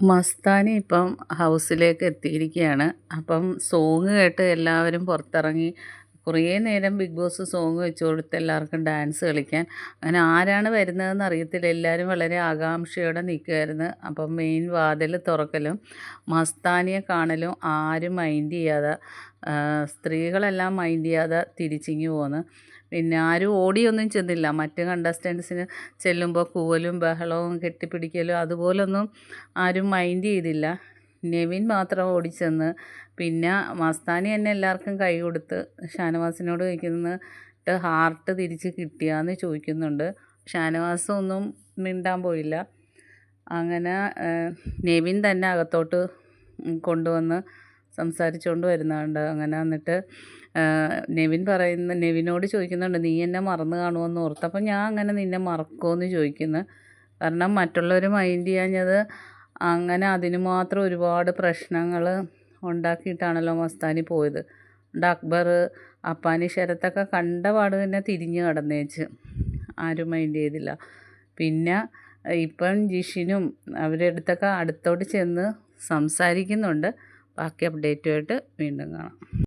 മസ്താനി ഇപ്പം ഹൗസിലേക്ക് എത്തിയിരിക്കുകയാണ്. അപ്പം സോങ് കേട്ട് എല്ലാവരും പുറത്തിറങ്ങി കുറേ നേരം ബിഗ് ബോസ് സോങ് വെച്ച് കൊടുത്ത് എല്ലാവർക്കും ഡാൻസ് കളിക്കാൻ. അങ്ങനെ ആരാണ് വരുന്നതെന്ന് അറിയത്തില്ല. എല്ലാവരും വളരെ ആകാംക്ഷയോടെ നിൽക്കുമായിരുന്നു അപ്പം മെയിൻ വാതിൽ തുറക്കലും മസ്താനിയെ കാണലും ആരും മൈൻഡ് ചെയ്യാതെ സ്ത്രീകളെല്ലാം മൈൻഡ് ചെയ്യാതെ തിരിച്ചിങ്ങി പോന്ന്. പിന്നെ ആരും ഓടിയൊന്നും ചെന്നില്ല. മറ്റ് കണ്ടസ്റ്റൻസിന് ചെല്ലുമ്പോൾ കൂവലും ബഹളവും കെട്ടിപ്പിടിക്കലും അതുപോലൊന്നും ആരും മൈൻഡ് ചെയ്തില്ല. നെവിൻ മാത്രം ഓടിച്ചെന്ന് പിന്നെ മസ്താനി തന്നെ എല്ലാവർക്കും കൈ കൊടുത്ത് ഷാനവാസിനോട് ചോദിക്കുന്നിട്ട് ഹാർട്ട് തിരിച്ച് കിട്ടിയാന്ന് ചോദിക്കുന്നുണ്ട്. ഷാനവാസ് ഒന്നും മിണ്ടാൻ പോയില്ല. അങ്ങനെ നെവിൻ തന്നെ അകത്തോട്ട് കൊണ്ടുവന്ന് സംസാരിച്ചുകൊണ്ട് വരുന്നുണ്ട്. അങ്ങനെ എന്നിട്ട് നെവിൻ പറയുന്ന നെവിനോട് ചോദിക്കുന്നുണ്ട് നീ എന്നെ മറന്നു കാണുമെന്ന് ഓർത്ത്. അപ്പം ഞാൻ അങ്ങനെ നിന്നെ മറക്കുമോ ചോദിക്കുന്നു. കാരണം മറ്റുള്ളവർ മൈൻഡ് ചെയ്യാഞ്ഞത് അങ്ങനെ അതിന് മാത്രം ഒരുപാട് പ്രശ്നങ്ങൾ ഉണ്ടാക്കിയിട്ടാണല്ലോ മസ്താനി പോയത്. അക്ബർ അപ്പാനി ശരത്തൊക്കെ കണ്ട പാട് തന്നെ തിരിഞ്ഞ് കടന്നേച്ച് ആരും മൈൻഡ് ചെയ്തില്ല. പിന്നെ ഇപ്പം ജിഷിനും അവരുടെ അടുത്തൊക്കെ അടുത്തോട്ട് ചെന്ന് സംസാരിക്കുന്നുണ്ട്. ബാക്കി അപ്ഡേറ്റുമായിട്ട് വീണ്ടും കാണാം.